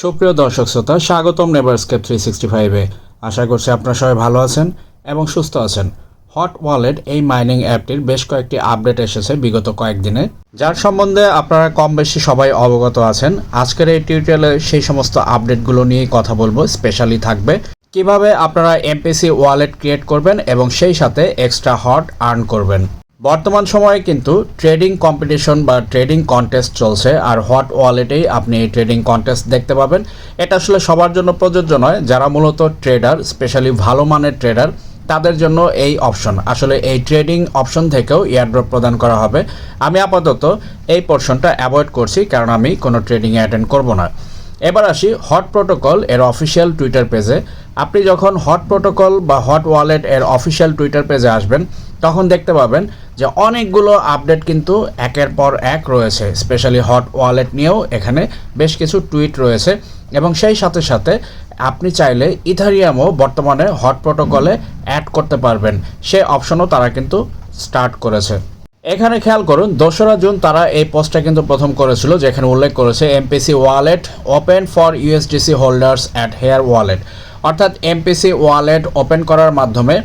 সুপ্রিয় দর্শক শ্রোতা, স্বাগতম নেভারস্কেপ থ্রি সিক্সটি ফাইভে আশা করছি আপনারা সবাই ভালো আছেন এবং সুস্থ আছেন। হট ওয়ালেট এই মাইনিং অ্যাপটির বেশ কয়েকটি আপডেট এসেছে বিগত কয়েকদিনে। যার সম্বন্ধে আপনারা কম বেশি সবাই অবগত আছেন। আজকের এই টিউটোরিয়ালে সেই সমস্ত আপডেটগুলো নিয়েই কথা বলব স্পেশালি থাকবে কীভাবে আপনারা এমপিসি ওয়ালেট ক্রিয়েট করবেন এবং সেই সাথে এক্সট্রা হট আর্ন করবেন। বর্তমান সময়ে কিন্তু ট্রেডিং কম্পিটিশন বা ট্রেডিং কন্টেস্ট চলছে, আর হট ওয়ালেটেই আপনি এই ট্রেডিং কন্টেস্ট দেখতে পাবেন। এটা আসলে সবার জন্য প্রযোজ্য নয়, যারা মূলত ট্রেডার, স্পেশালি ভালো মানের ট্রেডার, তাদের জন্য এই অপশন। আসলে এই ট্রেডিং অপশন থেকেও এয়ারড্রপ প্রদান করা হবে। আমি আপাতত এই পোর্শনটা অ্যাভয়েড করছি, কারণ আমি কোনো ট্রেডিংয়ে অ্যাটেন্ড করব না। এবার আসি হট প্রোটোকল এর অফিসিয়াল টুইটার পেজে আপনি যখন হট প্রোটোকল বা হট ওয়ালেট এর অফিসিয়াল টুইটার পেজে আসবেন, তখন দেখতে পাবেন যে অনেকগুলো আপডেট কিন্তু একের পর এক রয়েছে। স্পেশালি হট ওয়ালেট নিয়েও এখানে বেশ কিছু টুইট রয়েছে এবং সেই সাথে সাথে আপনি চাইলে ইথারিয়ামও বর্তমানে হট প্রোটোকলে অ্যাড করতে পারবেন। সে অপশনও তারা কিন্তু স্টার্ট করেছে। এখানে খেয়াল করুন, দোসরা জুন তারা এই পোস্টটা কিন্তু প্রথম করেছিল, যেখানে উল্লেখ করেছে MPC wallet open for USDC holders at Here wallet. অর্থাৎ এমপিসি ওয়ালেট ওপেন করার মাধ্যমে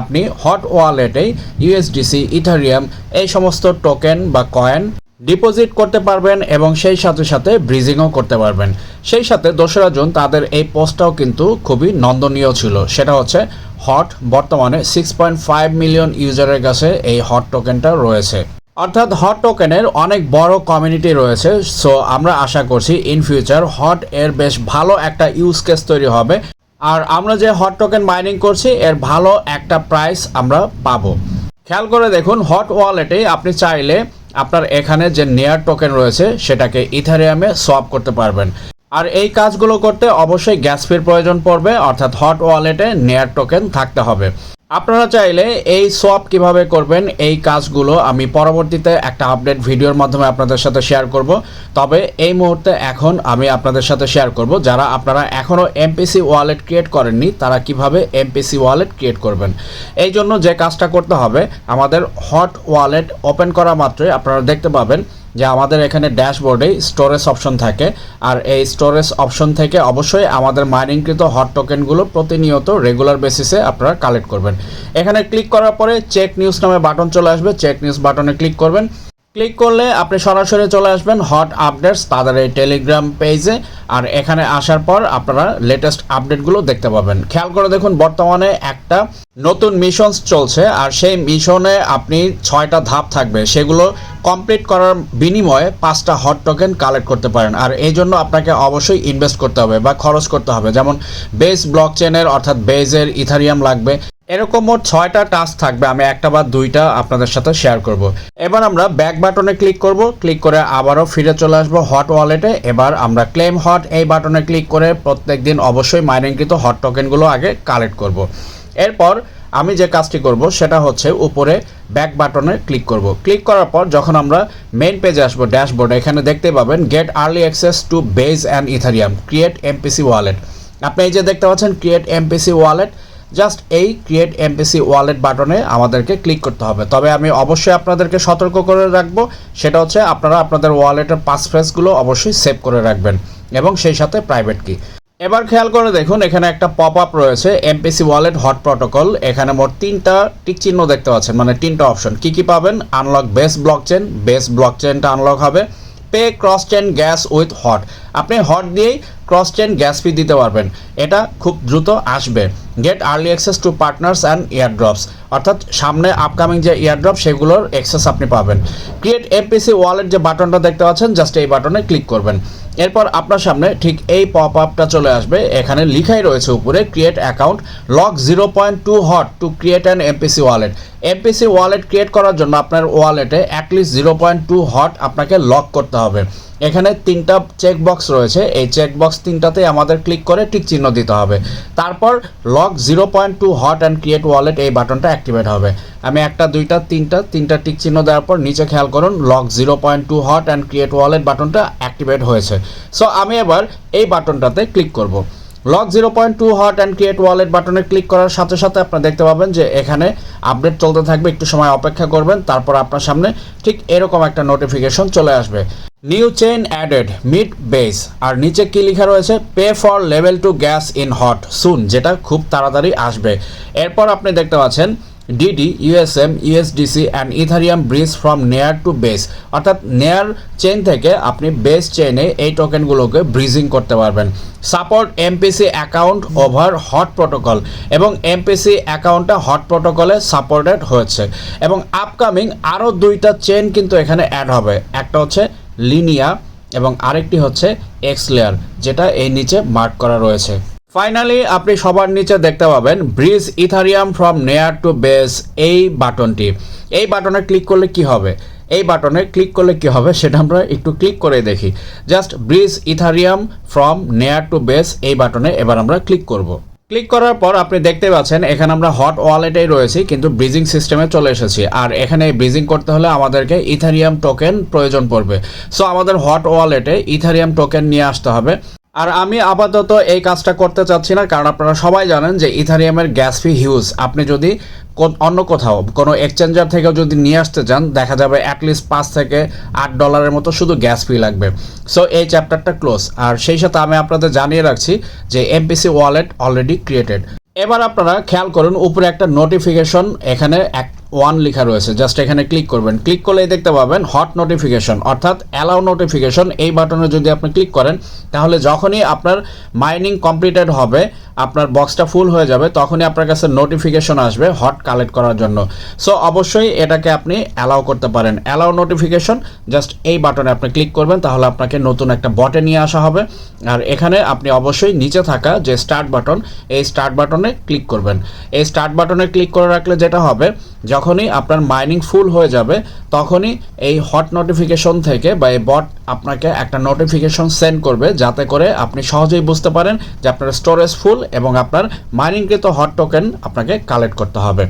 আপনি হট ওয়ালেটে ইউএসডিসি ইথারিয়াম এই সমস্ত টোকেন বা কয়েন ডিপোজিট করতে পারবেন এবং সেই সাথে সাথে ব্রিজিংও করতে পারবেন। সেই সাথে দোসরা জুন তাদের এই পোস্টটাও কিন্তু খুবই নন্দনীয় ছিল। সেটা হচ্ছে হট বর্তমানে সিক্স পয়েন্ট ফাইভ মিলিয়ন ইউজারের কাছে এই হট টোকেনটা রয়েছে। অর্থাৎ হট টোকেনের অনেক বড় কমিউনিটি রয়েছে। সো আমরা আশা করছি ইন ফিউচার হট এর বেশ ভালো একটা ইউজ কেস তৈরি হবে। আর আমরা যে হট টোকেন মাইনিং করছি, এর ভালো একটা প্রাইস আমরা পাবো। খেয়াল করে দেখুন, হট ওয়ালেটে আপনি চাইলে আপনার এখানে যে নেয়ার টোকেন রয়েছে, সেটাকে ইথারিয়ামে সোয়াপ করতে পারবেন। আর এই কাজগুলো করতে অবশ্যই গ্যাস ফির প্রয়োজন পড়বে, অর্থাৎ হট ওয়ালেটে নেয়ার টোকেন থাকতে হবে। আপনারা চাইলে এই সোয়াপ কীভাবে করবেন, এই কাজগুলো আমি পরবর্তীতে একটা আপডেট ভিডিওর মাধ্যমে আপনাদের সাথে শেয়ার করব। তবে এই মুহূর্তে এখন আমি আপনাদের সাথে শেয়ার করব, যারা আপনারা এখনও এমপিসি ওয়ালেট ক্রিয়েট করেননি, তারা কীভাবে এমপিসি ওয়ালেট ক্রিয়েট করবেন। এই জন্য যে কাজটা করতে হবে, আমাদের হট ওয়ালেট ওপেন করা মাত্রই আপনারা দেখতে পাবেন যে আমাদের এখানে ড্যাশবোর্ডে স্টোরেজ অপশন থাকে। আর এই স্টোরেজ অপশন থেকে অবশ্যই আমাদের মাইনিংকৃত হট টোকেনগুলো প্রতিনিয়ত রেগুলার বেসিসে আপনারা কালেক্ট করবেন। এখানে ক্লিক করার পরে চেক নিউজ নামে বাটন চলে আসবে। চেক নিউজ বাটনে ক্লিক করবেন। ক্লিক করলে আপনি সরাসরি চলে আসবেন হট আপডেটস, তাদের এই টেলিগ্রাম পেজে আর এখানে আসার পর আপনারা লেটেস্ট আপডেটগুলো দেখতে পাবেন। খেয়াল করে দেখুন, বর্তমানে একটা নতুন মিশন চলছে, আর সেই মিশনে আপনি ছয়টা ধাপ থাকবে। সেগুলো কমপ্লিট করার বিনিময়ে পাঁচটা হট টোকেন কালেক্ট করতে পারেন। আর এই জন্য আপনাকে অবশ্যই ইনভেস্ট করতে হবে বা খরচ করতে হবে। যেমন বেস ব্লক চেনের অর্থাৎ বেজের ইথারিয়াম লাগবে এরকম মোট ছয়টা টাস্ক থাকবে, আমি একটা বা দুইটা আপনাদের সাথে শেয়ার করব। এবার আমরা ব্যাক বাটনে ক্লিক করব ক্লিক করে আবারও ফিরে চলে আসব হট ওয়ালেটে এবার আমরা ক্লেম হট এই বাটনে ক্লিক করে প্রত্যেক দিন অবশ্যই মাইনিংকৃত হট টোকেনগুলো আগে কালেক্ট করব। এরপর আমি যে কাজটি করব, সেটা হচ্ছে উপরে ব্যাক বাটনে ক্লিক করব। ক্লিক করার পর যখন আমরা মেন পেজে আসব ড্যাশবোর্ড এখানে দেখতে পাবেন get early access to Base and Ethereum create MPC wallet আপনি এই যে দেখতে পাচ্ছেন ক্রিয়েট এমপিসি ওয়ালেট জাস্ট এই ক্রিয়েট এমপিসি ওয়ালেট বাটনে আমাদেরকে ক্লিক করতে হবে। তবে আমি অবশ্যই আপনাদেরকে সতর্ক করে রাখব, সেটা হচ্ছে আপনারা আপনাদের ওয়ালেটের পাসফ্রেসগুলো অবশ্যই সেভ করে রাখবেন এবং সেই সাথে প্রাইভেট কি। এবার খেয়াল করে দেখুন, এখানে একটা পপ আপ রয়েছে, এমপিসি ওয়ালেট হট প্রটোকল। এখানে মোট তিনটা টিক চিহ্ন দেখতে পাচ্ছেন মানে তিনটা অপশন। কি কি পাবেন? Unlock Base blockchain Base block চেনটা আনলক হবে। Pay cross chain gas with HOT. আপনি হট দিয়েই ক্রস চেন গ্যাস ফি দিতে পারবেন। এটা খুব দ্রুত আসবে। Get early access to partners and airdrops অর্থাৎ সামনে আপকামিং যে ইয়ারড্রপ সেগুলোর অ্যাক্সেস আপনি পাবেন। ক্রিয়েট এমপিসি ওয়ালেট যে বাটনটা দেখতে পাচ্ছেন জাস্ট এই বাটনে ক্লিক করবেন। এরপর আপনার সামনে ঠিক এই পপ আপটা চলে আসবে। এখানে লিখাই রয়েছে উপরে create account lock zero point two HOT to create an MPC wallet MPC wallet create করার জন্য আপনার ওয়ালেটে at least zero point two HOT আপনাকে লক করতে হবে। এখানে তিনটা চেকবক্স রয়েছে। এই চেকবক্স তিনটাতে আমাদের ক্লিক করে টিক চিহ্ন দিতে হবে। তারপর lock zero point two HOT and create wallet এই বাটনটা অ্যাক্টিভেট হবে। আমি একটা, দুইটা, তিনটা তিনটা টিক চিহ্ন দেওয়ার পর নিচে খেয়াল করুন lock zero point two HOT and create wallet বাটনটা অ্যাক্টিভেট হয়েছে। সো আমি এবার এই বাটনটাতে ক্লিক করব। Lock zero point two HOT and create wallet বাটনে ক্লিক করার সাথে সাথে আপনারা দেখতে পাবেন যে এখানে আপডেট চলতে থাকবে, একটু সময় অপেক্ষা করবেন, তারপর আপনার সামনে ঠিক এরকম একটা নোটিফিকেশন চলে আসবে। New chain added mid Base আর নিচে কি লেখা রয়েছে? Pay for level two gas in HOT soon যেটা খুব তাড়াতাড়ি আসবে। এরপর আপনি দেখতে পাচ্ছেন DD USM USDC and Ethereum bridge from NEAR to Base অর্থাৎ নেয়ার চেন থেকে আপনি বেস চেনে এই টোকেনগুলোকে ব্রিজিং করতে পারবেন। Support MPC account over HOT protocol এবং এমপিসি অ্যাকাউন্টটা হট প্রোটোকলে সাপোর্টেড হয়েছে। এবং আপকামিং আরও দুইটা চেন কিন্তু এখানে অ্যাড হবে। একটা হচ্ছে লিনিয়া এবং আরেকটি হচ্ছে এক্স লেয়ার যেটা এই নিচে মার্ক করা রয়েছে। ফাইনালি আপনি সবার নিচে দেখতে পাবেন bridge Ethereum from NEAR to Base এই বাটনটি। এই বাটনে ক্লিক করলে কি হবে? এই বাটনে ক্লিক করলে কি হবে? সেটা আমরা একটু ক্লিক করে দেখি। Just bridge Ethereum from NEAR to Base এই বাটনে এবার আমরা ক্লিক করব। ক্লিক করার পর আপনি দেখতে পাচ্ছেন, এখানে আমরা হট ওয়ালেটেই রয়েছি, কিন্তু ব্রিজিং সিস্টেমে চলে এসেছি। আর এখানে ব্রিজিং করতে হলে আমাদেরকে ইথারিয়াম টোকেন প্রয়োজন পড়বে। সো আমাদের হট ওয়ালেটে ইথারিয়াম টোকেন নিয়ে আসতে হবে। আর আমি আপাতত এই কাজটা করতে চাচ্ছি না, কারণ আপনারা সবাই জানেন যে ইথারিয়ামের গ্যাস ফি হিউজ। আপনি যদি অন্য কোথাও, কোনো এক্সচেঞ্জার থেকেও যদি নিয়ে আসতে চান, দেখা যাবে অ্যাটলিস্ট পাঁচ থেকে আট ডলারের মতো শুধু গ্যাস ফি লাগবে। সো এই চ্যাপ্টারটা ক্লোজ আর সেই সাথে আমি আপনাদের জানিয়ে রাখছি যে এমপিসি ওয়ালেট অলরেডি ক্রিয়েটেড এবার আপনারা খেয়াল করুন, উপরে একটা নোটিফিকেশন এখানে এক ওয়ান লেখা রয়েছে। জাস্ট এখানে ক্লিক করবেন। ক্লিক করলেই দেখতে পাবেন হট নোটিফিকেশন অর্থাৎ অ্যালাউ নোটিফিকেশন এই বাটনে যদি আপনি ক্লিক করেন, তাহলে যখনই আপনার মাইনিং কমপ্লিটেড হবে, আপনার বক্সটা ফুল হয়ে যাবে, তখনই আপনার কাছে নোটিফিকেশন আসবে হট কালেক্ট করার জন্য। সো অবশ্যই এটাকে আপনি অ্যালাউ করতে পারেন। অ্যালাউ নোটিফিকেশন জাস্ট এই বাটনে আপনি ক্লিক করবেন, তাহলে আপনাকে নতুন একটা বটে নিয়ে আসা হবে। আর এখানে আপনি অবশ্যই নিচে থাকা যে স্টার্ট বাটন এই স্টার্ট বাটনে ক্লিক করবেন। এই স্টার্ট বাটনে ক্লিক করে রাখলে যেটা হবে যখনই আপনার মাইনিং ফুল হয়ে যাবে, তখনই এই হট নোটিফিকেশন থেকে বা এই বট আপনাকে একটা নোটিফিকেশন সেন্ড করবে, যাতে করে আপনি সহজেই বুঝতে পারেন যে আপনার স্টোরেজ ফুল এবং আপনার মাইনিংকৃত হট টোকেন আপনাকে কালেক্ট করতে হবে।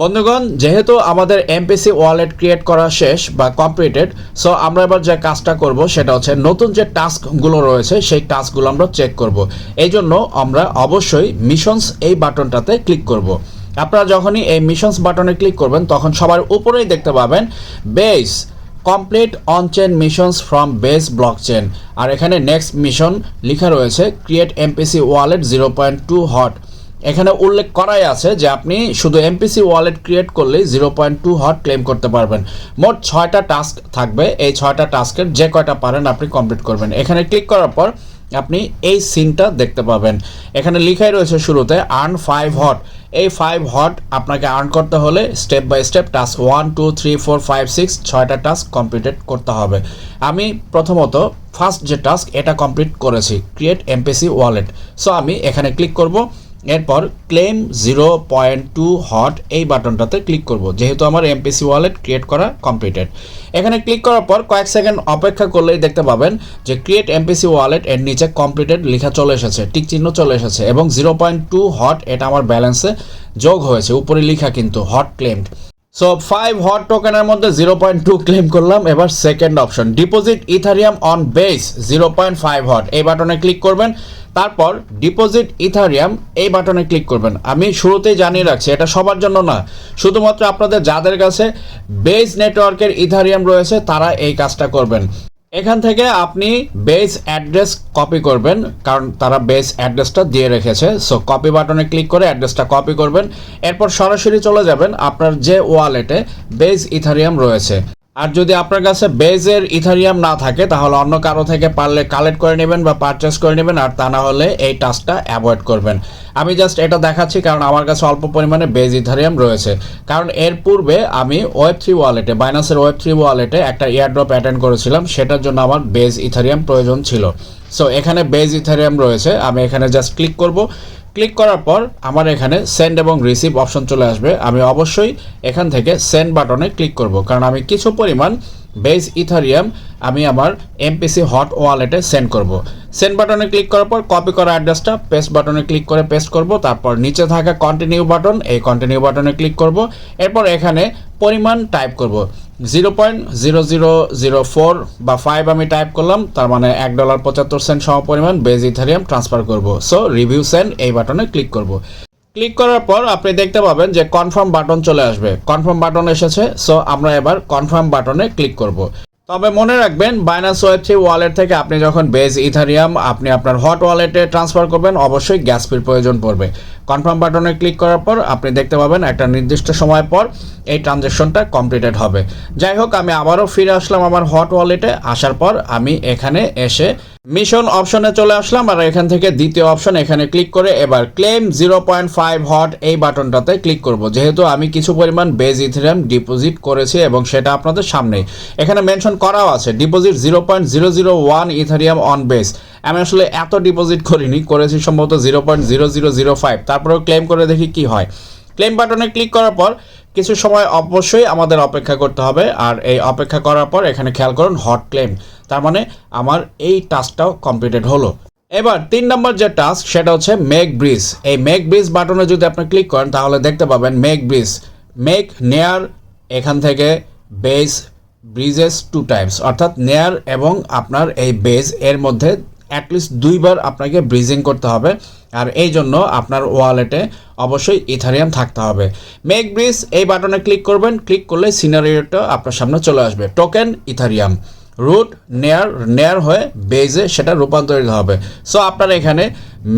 বন্ধুগণ, যেহেতু আমাদের এমপিসি ওয়ালেট ক্রিয়েট করা শেষ বা কমপ্লিটেড সো আমরা এবার যে কাজটা করব সেটা হচ্ছে নতুন যে টাস্কগুলো রয়েছে, সেই টাস্কগুলো আমরা চেক করব। এই জন্য আমরা অবশ্যই মিশনস এই বাটনটাতে ক্লিক করব। আপনারা যখনই এই মিশনস বাটনে ক্লিক করবেন, তখন সবার উপরেই দেখতে পাবেন Base complete on chain missions from Base blockchain আর এখানে নেক্সট মিশন লেখা রয়েছে create MPC wallet zero point two HOT এখানে উল্লেখ করাই আছে যে আপনি শুধু এমপিসি ওয়ালেট ক্রিয়েট করলেই zero point two HOT claim করতে পারবেন। মোট ছয়টা টাস্ক থাকবে, এই ছয়টা টাস্কের যে কয়টা পারেন আপনি কমপ্লিট করবেন। এখানে ক্লিক করার পর আপনি এই সিনটা দেখতে পাবেন। এখানে লিখাই রয়েছে শুরুতে আর্ন ফাইভ হট এই ফাইভ হট আপনাকে আর্ন করতে হলে step by step task one two three four five six ছয়টা টাস্ক কমপ্লিটেড করতে হবে। আমি প্রথমত ফার্স্ট যে টাস্ক এটা কমপ্লিট করেছি ক্রিয়েট এমপিসি ওয়ালেট সো আমি এখানে ক্লিক করব। এরপর claim zero point two HOT এই বাটনটাতে ক্লিক করব। যেহেতু আমার এমপিসি ওয়ালেট ক্রিয়েট করা কমপ্লিটেড এখানে ক্লিক করার পর কয়েক সেকেন্ড অপেক্ষা করলেই দেখতে পাবেন যে ক্রিয়েট এমপিসি ওয়ালেট এর নিচে কমপ্লিটেড লেখা চলে এসেছে, টিক চিহ্ন চলে এসেছে এবং জিরো পয়েন্ট টু হট এটা আমার ব্যালেন্সে যোগ হয়েছে। উপরে লেখা কিন্তু HOT claimed so five HOT টোকেনের মধ্যে জিরো পয়েন্ট টু ক্লেম করলাম। এবার second option deposit Ethereum on Base zero point five HOT এই বাটনে ক্লিক করবেন। তারপর ডিপোজিট ইথারিয়াম এই বাটনে ক্লিক করবেন। আমি শুরুতেই জানিয়ে রাখছি, এটা সবার জন্য না। শুধুমাত্র আপনাদের যাদের কাছে বেস নেটওয়ার্কের ইথারিয়াম রয়েছে, তারা এই কাজটা করবেন। এখান থেকে আপনি বেস অ্যাড্রেস কপি করবেন, কারণ তারা বেস অ্যাড্রেসটা দিয়ে রেখেছে। সো কপি বাটনে ক্লিক করে অ্যাড্রেসটা কপি করবেন। এরপর সরাসরি চলে যাবেন আপনার যে ওয়ালেটে বেস ইথারিয়াম রয়েছে। আর যদি আপনার কাছে বেজের ইথারিয়াম না থাকে, তাহলে অন্য কারও থেকে পারলে কালেক্ট করে নেবেন বা পারচেস করে নেবেন, আর তা না হলে এই টাস্কটা অ্যাভয়েড করবেন। আমি জাস্ট এটা দেখাচ্ছি কারণ আমার কাছে অল্প পরিমাণে বেজ ইথারিয়াম রয়েছে। কারণ এর পূর্বে আমি ওয়েব থ্রি ওয়ালেটে বাইনাসের ওয়েব থ্রি ওয়ালেটে একটা এয়ারড্রপ অ্যাটেন্ড করেছিলাম, সেটার জন্য আমার বেজ ইথারিয়াম প্রয়োজন ছিল। সো এখানে বেজ ইথারিয়াম রয়েছে, আমি এখানে জাস্ট ক্লিক করব। ক্লিক করার পর আমার এখানে সেন্ড এবং রিসিভ অপশন চলে আসবে। আমি অবশ্যই এখান থেকে সেন্ড বাটনে ক্লিক করব। কারণ আমি কিছু পরিমাণ বেস ইথারিয়াম আমি আমার এমপিসি হট ওয়ালেটে সেন্ড করব। সেন্ড বাটনে ক্লিক করার পর কপি করা অ্যাড্রেসটা পেস্ট বাটনে ক্লিক করে পেস্ট করব। তারপর নিচে থাকা কন্টিনিউ বাটন এই কন্টিনিউ বাটনে ক্লিক করব। এরপর এখানে পরিমাণ টাইপ করব। Zero point zero zero zero four বা ফাইভ আমি টাইপ করলাম, তার মানে এক ডলার পঁচাত্তর সেন্ট সম পরিমাণ বেজ ইথারিয়াম ট্রান্সফার করব। সো রিভিউ সেন্ড এই বাটনে ক্লিক করব। ক্লিক করার পর আপনি দেখতে পাবেন যে কনফার্ম বাটন চলে আসবে। কনফার্ম বাটন এসেছে সো আমরা এবার কনফার্ম বাটনে ক্লিক করব। তবে মনে রাখবেন বাইনান্স থ্রি ওয়ালেট থেকে আপনি যখন বেজ ইথারিয়াম আপনি আপনার হট ওয়ালেটে ট্রান্সফার করবেন, অবশ্যই গ্যাস ফির প্রয়োজন পড়বে। কনফার্ম বাটনে ক্লিক করার পর আপনি দেখতে পাবেন একটা নির্দিষ্ট সময় পর এই ট্রানজ্যাকশনটা কমপ্লিটেড হবে। যাই হোক, আমি আবারও ফিরে আসলাম আমার হট ওয়ালেটে আসার পর আমি এখানে এসে মিশন অপশনে চলে আসলাম আর এখান থেকে দ্বিতীয় অপশন এখানে ক্লিক করে এবার claim zero point five HOT এই বাটনটাতে ক্লিক করব। যেহেতু আমি কিছু পরিমাণ বেজ ইথেরিয়াম ডিপোজিট করেছি এবং সেটা আপনাদের সামনেই এখানে মেনশন করাও আছে deposit zero point zero zero one Ethereum on Base আমি আসলে এত ডিপোজিট করিনি, করেছি সম্ভবত zero point zero zero zero five তারপরেও ক্লেম করে দেখি কি হয়। ক্লেম বাটনে ক্লিক করার পর কিছু সময় অবশ্যই আমাদের অপেক্ষা করতে হবে, আর এই অপেক্ষা করার পর এখানে খেয়াল করুন হট ক্লেম তার মানে আমার এই টাস্কটাও কমপ্লিটেড হলো। এবার তিন নম্বর যে টাস্ক সেটা হচ্ছে মেক ব্রিজ এই মেক ব্রিজ বাটনে যদি আপনি ক্লিক করেন, তাহলে দেখতে পাবেন মেক ব্রিজ মেক নেয়ার এখান থেকে বেস ব্রিজেস টু টাইমস অর্থাৎ নেয়ার এবং আপনার এই বেজ এর মধ্যে অ্যাটলিস্ট দুইবার আপনাকে ব্রিজিং করতে হবে। আর এই জন্য আপনার ওয়ালেটে অবশ্যই ইথারিয়াম থাকতে হবে। মেক ব্রিজ এই বাটনে ক্লিক করবেন। ক্লিক করলে সিনারিওটা আপনার সামনে চলে আসবে। টোকেন ইথারিয়াম রুট নেয়ার নেয়ার হয়ে বেজে সেটা রূপান্তরিত হবে। সো আপনার এখানে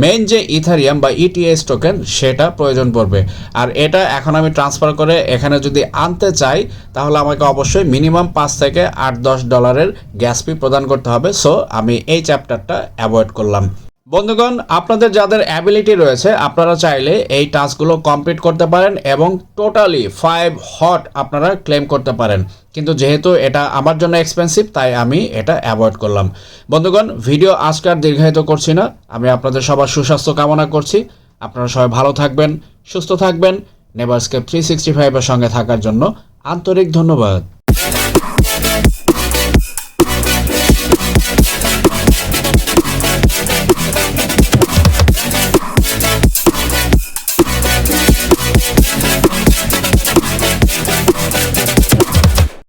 মেন যে ইথারিয়াম বা ইটিএস টোকেন সেটা প্রয়োজন পড়বে। আর এটা এখন আমি ট্রান্সফার করে এখানে যদি আনতে চাই, তাহলে আমাকে অবশ্যই মিনিমাম পাঁচ থেকে আট, দশ ডলারের গ্যাস ফি প্রদান করতে হবে। সো আমি এই চ্যাপ্টারটা অ্যাভয়েড করলাম। বন্ধুগণ, আপনাদের যাদের অ্যাবিলিটি রয়েছে, আপনারা চাইলে এই টাস্কগুলো কমপ্লিট করতে পারেন এবং টোটালি ফাইভ হট আপনারা ক্লেম করতে পারেন। কিন্তু যেহেতু এটা আমার জন্য এক্সপেন্সিভ তাই আমি এটা অ্যাভয়েড করলাম। বন্ধুগণ ভিডিও আজকে আর দীর্ঘায়িত করছি না। আমি আপনাদের সবার সুস্বাস্থ্য কামনা করছি। আপনারা সবাই ভালো থাকবেন, সুস্থ থাকবেন। নেভারস্কেপ থ্রি সিক্সটি ফাইভের সঙ্গে থাকার জন্য আন্তরিক ধন্যবাদ।